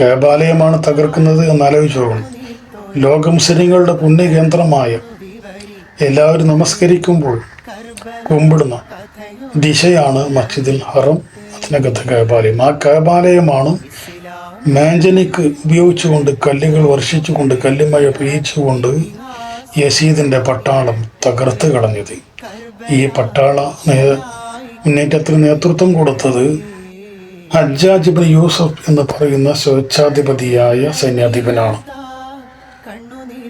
കേബാലയമാണ് തകർക്കുന്നത് എന്നാലോചിച്ചോളും ലോകം മുസ്ലിങ്ങളുടെ പുണ്യകേന്ദ്രമായ എല്ലാവരും നമസ്കരിക്കുമ്പോൾ കുമ്പിടുന്ന ദിശയാണ് മസ്ജിദിൽ ഹറം. അതിനകത്ത് കേബാലയം. ആ കേബാലയമാണ് മാഞ്ചനിക്ക് ഉപയോഗിച്ചുകൊണ്ട് കല്ലുകൾ വർഷിച്ചുകൊണ്ട് കല്ലുമഴ പെയ്യിച്ചുകൊണ്ട് യസീദിന്റെ പട്ടാളം തകർത്ത് കളഞ്ഞത്. ഈ പട്ടാള മുന്നേറ്റത്തിന് നേതൃത്വം കൊടുത്തത് ഹജ്ജാജ് ഇബ്നു യൂസഫ് എന്ന് പറയുന്ന സ്വേച്ഛാധിപതിയായ സൈന്യാധിപനാണ്.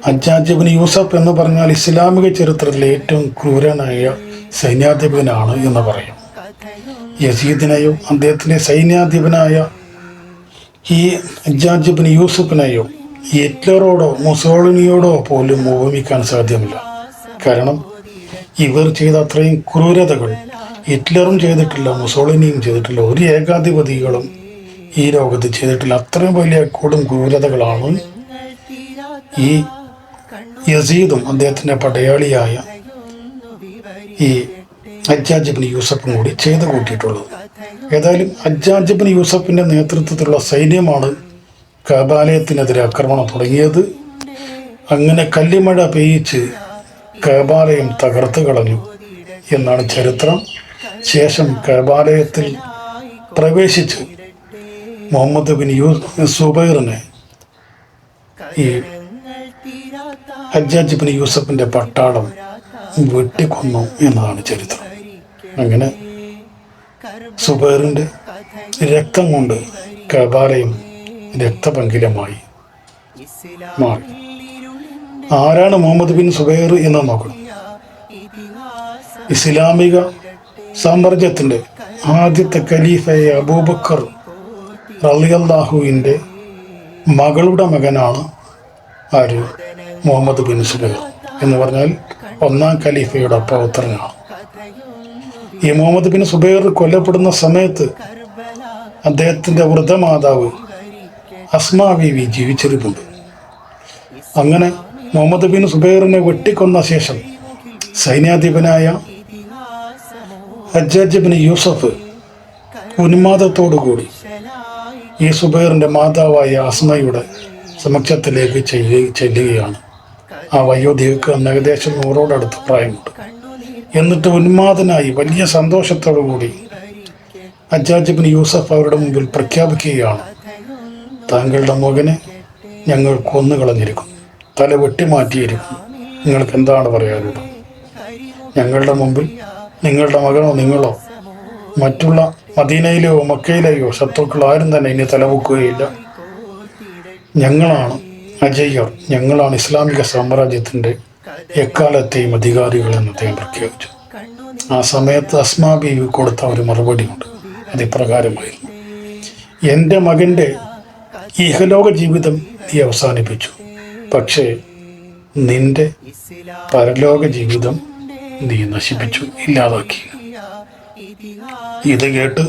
ഹജ്ജാജ് ഇബ്നു യൂസഫ് എന്ന് പറഞ്ഞാൽ ഇസ്ലാമിക ചരിത്രത്തിലെ ഏറ്റവും ക്രൂരനായ സൈന്യാധിപനാണ് എന്ന് പറയും. യസീദിനെയോ അദ്ദേഹത്തിന്റെ സൈന്യാധിപനായ ഈ ഹജ്ജാജ് ഇബ്നു യൂസഫിനെയോ ഹിറ്റ്ലറോടോ മുസോളിനിയോടോ പോലും ഉപമിക്കാൻ സാധ്യമല്ല. കാരണം ഇവർ ചെയ്ത അത്രയും ക്രൂരതകൾ ഹിറ്റ്ലറും ചെയ്തിട്ടില്ല മുസോളിനിയും ചെയ്തിട്ടില്ല ഒരു ഏകാധിപതികളും ഈ ലോകത്ത് ചെയ്തിട്ടില്ല. അത്രയും വലിയ കൊടും ക്രൂരതകളാണ് ഈ യസീദും അദ്ദേഹത്തിന്റെ പടയാളിയായ ഈ ഹജ്ജാജിബിൻ യൂസഫും കൂടി ചെയ്തു കൂട്ടിയിട്ടുള്ളത്. ഏതായാലും ഹജ്ജാജിബിൻ യൂസഫിന്റെ നേതൃത്വത്തിലുള്ള സൈന്യമാണ് കബാലയത്തിനെതിരെ ആക്രമണം തുടങ്ങിയത്. അങ്ങനെ കല്ലിമഴ പെയ്യിച്ച് കബാലയം തകർത്ത് കളഞ്ഞു എന്നാണ് ചരിത്രം. ശേഷം കബാലയത്തിൽ പ്രവേശിച്ചു. മുഹമ്മദ് ബിൻ സുബൈറിനെ ഈ ഹജ്ജാജ് ബിൻ യൂസഫിന്റെ പട്ടാളം വെട്ടിക്കൊന്നു എന്നതാണ് ചരിത്രം. അങ്ങനെ സുബൈറിന്റെ രക്തം കൊണ്ട് കബാലയും രക്തപങ്കിലമായി മാറി. ആരാണ് മുഹമ്മദ് ബിൻ സുബൈർ എന്ന് നോക്കണം ഇസ്ലാമിക സാമ്രാജ്യത്തിന്റെ ആദ്യത്തെ ഖലീഫയെ അബൂബക്കർ റളിയല്ലാഹുവിന്റെ മകളുടെ മകനാണ് ആര്? മുഹമ്മദ് ബിൻ സുബൈർ. എന്ന് പറഞ്ഞാൽ ഒന്നാം ഖലീഫയുടെ പൗത്രനാണ്. ഈ മുഹമ്മദ് ബിൻ സുബൈർ കൊല്ലപ്പെടുന്ന സമയത്ത് അദ്ദേഹത്തിന്റെ വൃദ്ധമാതാവ് അസ്മാ ബീവി ജീവിച്ചിരിപ്പുണ്ട് അങ്ങനെ മുഹമ്മദ് ബിൻ സുബൈറിനെ വെട്ടിക്കൊന്ന ശേഷം സൈന്യാധിപനായ ഹജ്ജാജ് ബിൻ യൂസഫ് ഉന്മാദത്തോടുകൂടി ഈ സുബൈറിന്റെ മാതാവായ അസ്മയുടെ സമക്ഷത്തിലേക്ക് ചെല്ലുക- ചെല്ലുകയാണ്. ആ വയോധികക്ക് അന്ന് ഏകദേശം നൂറോടടുത്ത് പ്രായമുണ്ട്. എന്നിട്ട് ഉന്മാദനായി വലിയ സന്തോഷത്തോടു കൂടി ഹജ്ജാജ് ബിൻ യൂസഫ് അവരുടെ മുമ്പിൽ പ്രഖ്യാപിക്കുകയാണ്. താങ്കളുടെ മകനെ ഞങ്ങൾ കൊന്നുകളഞ്ഞിരിക്കും തല വെട്ടിമാറ്റിയിരിക്കും നിങ്ങൾക്ക് എന്താണ് പറയാനുള്ളത്? ഞങ്ങളുടെ മുമ്പിൽ നിങ്ങളുടെ മകനോ നിങ്ങളോ മറ്റുള്ള മദീനയിലെയോ മക്കയിലെയോ ശത്രുക്കൾ ആരും തന്നെ ഇനി തലമുക്കുകയില്ല. ഞങ്ങളാണ് അജയ്യർ. ഞങ്ങളാണ് ഇസ്ലാമിക സാമ്രാജ്യത്തിന്റെ എക്കാലത്തെയും അധികാരികൾ എന്ന് അദ്ദേഹം പ്രഖ്യാപിച്ചു. ആ സമയത്ത് അസ്മാ ബീവി കൊടുത്ത ഒരു മറുപടിയുണ്ട് അത് ഇപ്രകാരമായിരുന്നു എന്റെ മകന്റെ ഇഹലോക ജീവിതം നീ അവസാനിപ്പിച്ചു. പക്ഷേ നിന്റെ പരലോക ജീവിതം നീ നശിപ്പിച്ചു ഇല്ലാതാക്കി. ഇത് കേട്ട്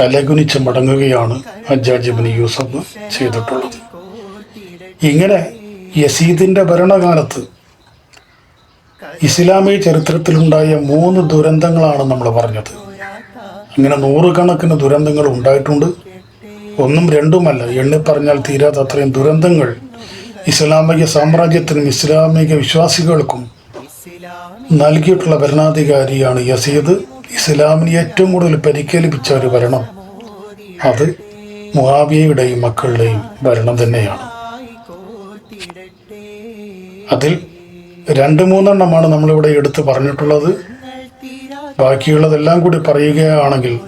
തലകുനിച്ച് മടങ്ങുകയാണ് അജാജിബിന് യൂസഫ് ചെയ്തിട്ടുള്ളത്. ഇങ്ങനെ യസീദിന്റെ ഭരണകാലത്ത് ഇസ്ലാമിക ചരിത്രത്തിലുണ്ടായ മൂന്ന് ദുരന്തങ്ങളാണ് നമ്മൾ പറഞ്ഞത്. ഇങ്ങനെ നൂറുകണക്കിന് ദുരന്തങ്ങൾ ഉണ്ടായിട്ടുണ്ട്. ഒന്നും രണ്ടുമല്ല എണ്ണി പറഞ്ഞാൽ തീരാത്ത അത്രയും ദുരന്തങ്ങൾ ഇസ്ലാമിക സാമ്രാജ്യത്തിനും ഇസ്ലാമിക വിശ്വാസികൾക്കും നൽകിയിട്ടുള്ള ഭരണാധികാരിയാണ് യസീദ്. ഇസ്ലാമിന് ഏറ്റവും കൂടുതൽ പരിക്കേൽപ്പിച്ച ഒരു ഭരണം അത് മുഹാബിയയുടെയും മക്കളുടെയും ഭരണം തന്നെയാണ്. അതിൽ രണ്ട് മൂന്നെണ്ണമാണ് നമ്മളിവിടെ എടുത്ത് പറഞ്ഞിട്ടുള്ളത്. ബാക്കിയുള്ളതെല്ലാം കൂടി പറയുകയാണെങ്കിൽ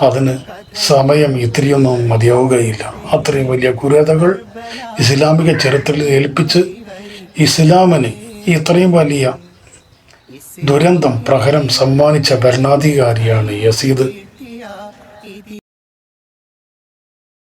അതിന് സമയം ഇത്രയൊന്നും മതിയാവുകയില്ല. അത്രയും വലിയ ക്രൂരതകൾ ഇസ്ലാമിക ചരിത്രത്തിൽ ഏൽപ്പിച്ച് ഇസ്ലാമിന് ഇത്രയും വലിയ ദുരന്തം പ്രഹരം സമ്മാനിച്ച ഭരണാധികാരിയാണ് യസീദ്.